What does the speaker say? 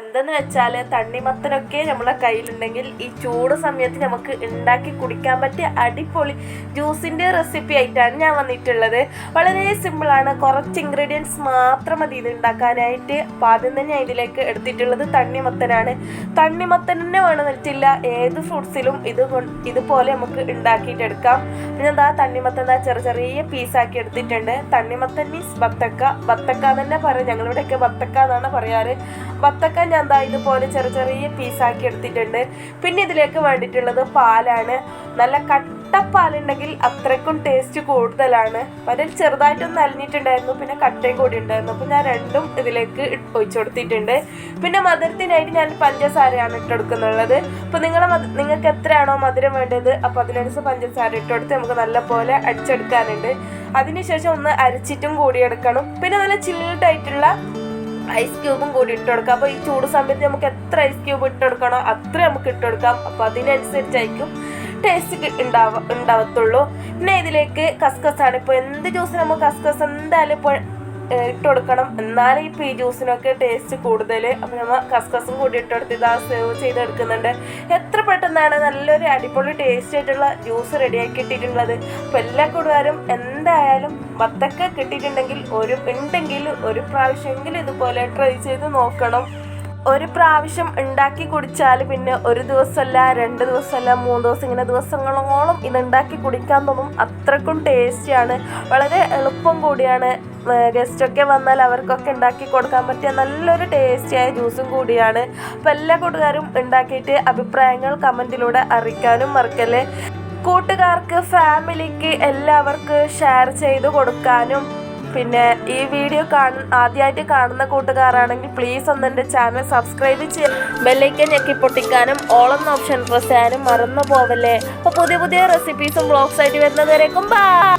എന്തെന്ന് വെച്ചാൽ തണ്ണിമത്തനൊക്കെ നമ്മളെ കയ്യിലുണ്ടെങ്കിൽ ഈ ചൂട് സമയത്ത് നമുക്ക് ഉണ്ടാക്കി കുടിക്കാൻ പറ്റിയ അടിപൊളി ജ്യൂസിന്റെ റെസിപ്പി ആയിട്ടാണ് ഞാൻ വന്നിട്ടുള്ളത്. വളരെ സിമ്പിളാണ് കുറച്ച് ഇൻഗ്രീഡിയൻസ് മാത്രം മതി ഇത് ഉണ്ടാക്കാനായിട്ട്. അപ്പോൾ ആദ്യം തന്നെ ഇതിലേക്ക് എടുത്തിട്ടുള്ളത് തണ്ണിമത്തനാണ്. തണ്ണിമത്തൻ തന്നെ വേണമെന്നിട്ടില്ല. ഏത് ഫ്രൂട്ട്സിലും ഇത് ഇതുപോലെ നമുക്ക് ഉണ്ടാക്കിയിട്ടെടുക്കാം പിന്നെ എന്താ തണ്ണിമത്തൻ എന്താ ചെറിയ ചെറിയ പീസാക്കി എടുത്തിട്ടുണ്ട്. തണ്ണിമത്തൻ മീൻസ് ബത്തക്ക. ബത്തക്ക തന്നെ പറയും. ഞങ്ങളിവിടെയൊക്കെ ബത്തക്ക എന്നാണ് പറയാറ്. ബത്തക്ക ഞാൻ എന്താ ഇതുപോലെ ചെറിയ ചെറിയ പീസാക്കി എടുത്തിട്ടുണ്ട്. പിന്നെ ഇതിലേക്ക് വേണ്ടിയിട്ടുള്ളത് പാലാണ്. നല്ല കട്ടപ്പാലുണ്ടെങ്കിൽ അത്രയ്ക്കും ടേസ്റ്റ് കൂടുതലാണ്. അപ്പം അതിൽ ചെറുതായിട്ടൊന്ന് അലിഞ്ഞിട്ടുണ്ടായിരുന്നു പിന്നെ കട്ടയും കൂടി ഉണ്ടായിരുന്നു. അപ്പം ഞാൻ രണ്ടും ഇതിലേക്ക് ഒഴിച്ചു കൊടുത്തിട്ടുണ്ട്. പിന്നെ മധുരത്തിനായിട്ട് ഞാൻ പഞ്ചസാരയാണ് ഇട്ടെടുക്കുന്നുള്ളത് അപ്പോൾ നിങ്ങളെ നിങ്ങൾക്ക് എത്രയാണോ മധുരം വേണ്ടത് അപ്പോൾ അതിനനുസരിച്ച് പഞ്ചസാര ഇട്ടെടുത്ത് നമുക്ക് നല്ലപോലെ അടിച്ചെടുക്കാനുണ്ട്. അതിനുശേഷം ഒന്ന് അരിച്ചിട്ടും കൂടി എടുക്കണം. പിന്നെ നല്ല ചിൽഡ് ആയിട്ടുള്ള ഐസ് ക്യൂബും കൂടി ഇട്ട് കൊടുക്കാം അപ്പോൾ ഈ ചൂട് സമയത്ത് നമുക്ക് എത്ര ഐസ് ക്യൂബ് ഇട്ട് കൊടുക്കണോ അത്ര നമുക്ക് ഇട്ട് കൊടുക്കാം അപ്പോൾ അതിനനുസരിച്ചായിരിക്കും ടേസ്റ്റ് ഉണ്ടാവ ഉണ്ടാവത്തുള്ളൂ. പിന്നെ ഇതിലേക്ക് കസ്കസ് ആണ് ഇപ്പോൾ എന്ത് ജ്യൂസ് നമുക്ക് കസ്കസ് എന്തായാലും ഇപ്പോൾ ഇട്ട് കൊടുക്കണം എന്നാലും ഇപ്പോൾ ഈ ജ്യൂസിനൊക്കെ ടേസ്റ്റ് കൂടുതൽ അപ്പോൾ നമ്മൾ കസ്കസും കൂടി ഇട്ടെടുത്ത് ഇതാ സേവ് ചെയ്തെടുക്കുന്നുണ്ട്. എത്ര പെട്ടെന്നാണ് നല്ലൊരു അടിപൊളി ടേസ്റ്റ് ആയിട്ടുള്ള ജ്യൂസ് റെഡിയാക്കി കിട്ടിയിട്ടുള്ളത്. അപ്പോൾ എല്ലാ കൂടുതലും എന്തായാലും വത്തക്ക കിട്ടിയിട്ടുണ്ടെങ്കിൽ ഒരു ഉണ്ടെങ്കിൽ ഒരു പ്രാവശ്യമെങ്കിലും ഇതുപോലെ ട്രൈ ചെയ്ത് നോക്കണം. ഒരു പ്രാവശ്യം ഉണ്ടാക്കി കുടിച്ചാൽ പിന്നെ ഒരു ദിവസമല്ല രണ്ട് ദിവസമല്ല മൂന്ന് ദിവസം ഇങ്ങനെ ദിവസങ്ങളോളം ഇത് ഉണ്ടാക്കി കുടിക്കാൻ തോന്നും. അത്രക്കും ടേസ്റ്റിയാണ്. വളരെ എളുപ്പം കൂടിയാണ് ഗസ്റ്റൊക്കെ വന്നാൽ അവർക്കൊക്കെ ഉണ്ടാക്കി കൊടുക്കാൻ പറ്റിയ നല്ലൊരു ടേസ്റ്റിയായ ജ്യൂസും കൂടിയാണ്. അപ്പോൾ എല്ലാ കൂട്ടുകാരും ഉണ്ടാക്കിയിട്ട് അഭിപ്രായങ്ങൾ കമന്റിലൂടെ അറിയിക്കാനും മറക്കല്ലേ? കൂട്ടുകാർക്ക് ഫാമിലിക്ക് എല്ലാവർക്കും ഷെയർ ചെയ്ത് കൊടുക്കാനും പിന്നെ ഈ വീഡിയോ കാണുന്ന ആദ്യമായിട്ട് കാണുന്ന കൂട്ടുകാരാണെങ്കിൽ പ്ലീസ് ഒന്ന് എന്റെ ചാനൽ സബ്സ്ക്രൈബ് ചെയ്ത് ബെല്ലൈക്കൻ ഞെക്കി പൊട്ടിക്കാനും ഓളെന്ന ഓപ്ഷൻ പ്രസ് ചെയ്യാനും മറന്നു പോവല്ലേ. അപ്പോൾ പുതിയ പുതിയ റെസിപ്പീസും ബ്ലോഗ്സ് ആയിട്ട് വരുന്നതുവരേക്കും ബൈ